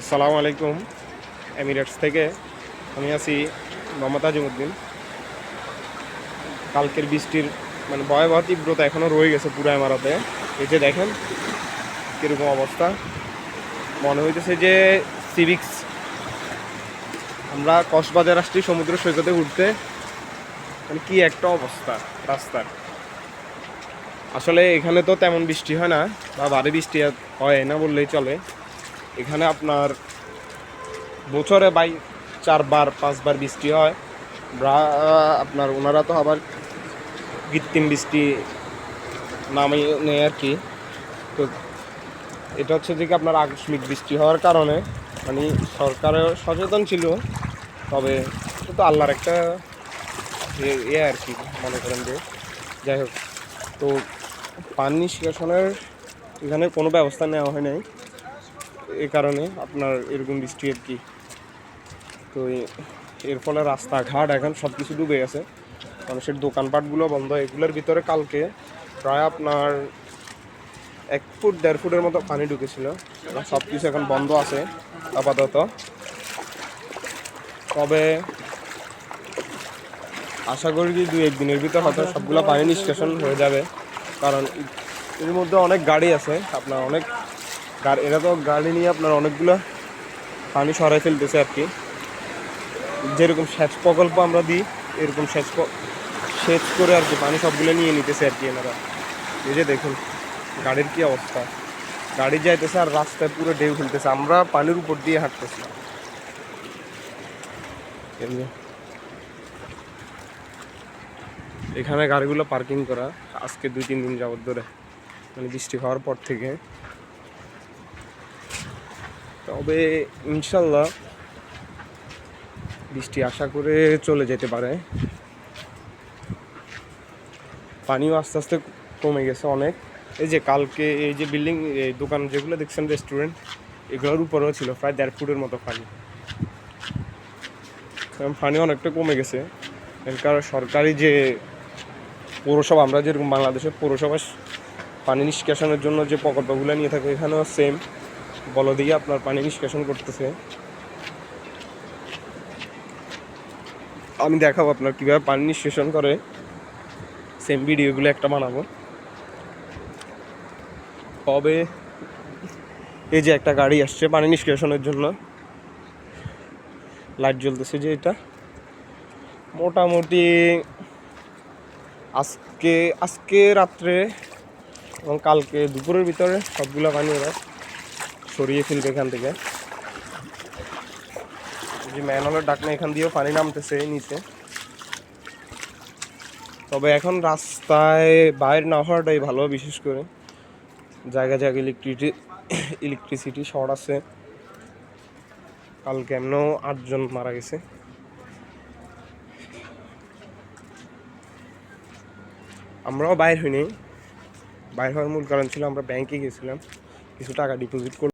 আসসালামু আলাইকুম, এমিরেটস থেকে। আমি আছি মোহাম্মদ আজিমুদ্দিন কালকের বৃষ্টির মানে ভয়াবহ তীব্রতা এখনও রয়ে গেছে পুরো ইমারতে। এই যে দেখেন কীরকম অবস্থা। মনে হইতেছে যে সিভিক্স, আমরা কক্সবাজার আসছি সমুদ্র সৈকতে উঠতে। মানে কি একটা অবস্থা রাস্তার। আসলে এখানে তো তেমন বৃষ্টি হয় না, বা ভারী বৃষ্টি হয় না বললেই চলে। এখানে আপনার বছরে বাই চারবার, পাঁচবার বৃষ্টি হয়। আপনার ওনারা তো আবার কৃত্রিম বৃষ্টি নামে নেয় আর কি। তো এটা হচ্ছে যে আপনার আকস্মিক বৃষ্টি হওয়ার কারণে মানে সরকারও সচেতন ছিল, তবে এটা তো আল্লাহর একটা এ আর কি, মনে করেন যে, যাই হোক। তো পানি নিষ্কাশনের এখানে কোনো ব্যবস্থা নেওয়া হয় নাই। এই কারণে আপনার এরকম বৃষ্টি আর কি। তো এর ফলে রাস্তাঘাট এখন সব কিছু ডুবে গেছে। মানুষের দোকানপাটগুলো বন্ধ। এগুলোর ভিতরে কালকে প্রায় আপনার এক ফুট, দেড় ফুটের মতো পানি ঢুকেছিল। সব কিছু এখন বন্ধ আছে, আপাতত। তবে আশা করি যে দুই একদিনের ভিতর হয়তো সবগুলো পানি নিষ্কাশন হয়ে যাবে। কারণ এর মধ্যে অনেক গাড়ি আছে। আপনার অনেক এরা তো গাড়ি নিয়ে আপনার অনেকগুলো পানি সরাই ফেলতেছে আর কি। যেরকম সেচ প্রকল্প আমরা দিই, এরকম সেচ সেচ করে আর কি পানি সবগুলো নিয়ে নিতেছে আর কি এনারা। এই যে দেখুন, গাড়ির কি অবস্থা। গাড়ি যাইতেছে আর রাস্তায় পুরো ঢেউ ফেলতেছে আমরা পানির উপর দিয়ে হাঁটতেছি। এখানে গাড়িগুলো পার্কিং করা, আজকে দুই তিন দিন যাবত ধরে। মানে বৃষ্টি হওয়ার পর থেকে। তবে ইনশাল্লাহ বৃষ্টি আশা করে চলে যেতে পারে। পানিও আস্তে আস্তে কমে গেছে অনেক। এই যে কালকে এই যে বিল্ডিং দোকান যেগুলো দেখছেন রেস্টুরেন্ট, এগুলোর উপরেও ছিল প্রায় দেড় ফুটের মতো পানি। পানি অনেকটা কমে গেছে। এর কারণ সরকারি যে পৌরসভা, আমরা যেরকম বাংলাদেশের পৌরসভা পানি নিষ্কাশনের জন্য যে প্রকল্পগুলো নিয়ে থাকে, এখানেও সেম বল দিয়ে আপনার পানি নিষ্কাশন করতেছে। আমি দেখাবো আপনার কীভাবে পানি নিষ্কাশন করে। সেম ভিডিওগুলো একটা বানাবো। তবে এই যে একটা গাড়ি আসছে পানি নিষ্কাশনের জন্য। লাইট জ্বলতেছে যে এটা। মোটামুটি আজকে আজকে রাত্রে এবং কালকে দুপুরের ভিতরে সবগুলো পানি ওরা সরিয়ে ফেলবে এখান থেকে। যে ম্যানহোলের ডাকনা এখান দিয়েও পানি নামতেছে নিচে। তবে এখন রাস্তায় বাইর না হওয়াটাই ভালো, বিশেষ করে জায়গা জায়গায় ইলেকট্রিটি ইলেকট্রিসিটি শর্ট আছে। কালকে এমনও আটজন মারা গেছে। আমরাও বাইর হইনি। বাইর হওয়ার মূল কারণ ছিল আমরা ব্যাংকে গেছিলাম, কিছু টাকা ডিপোজিট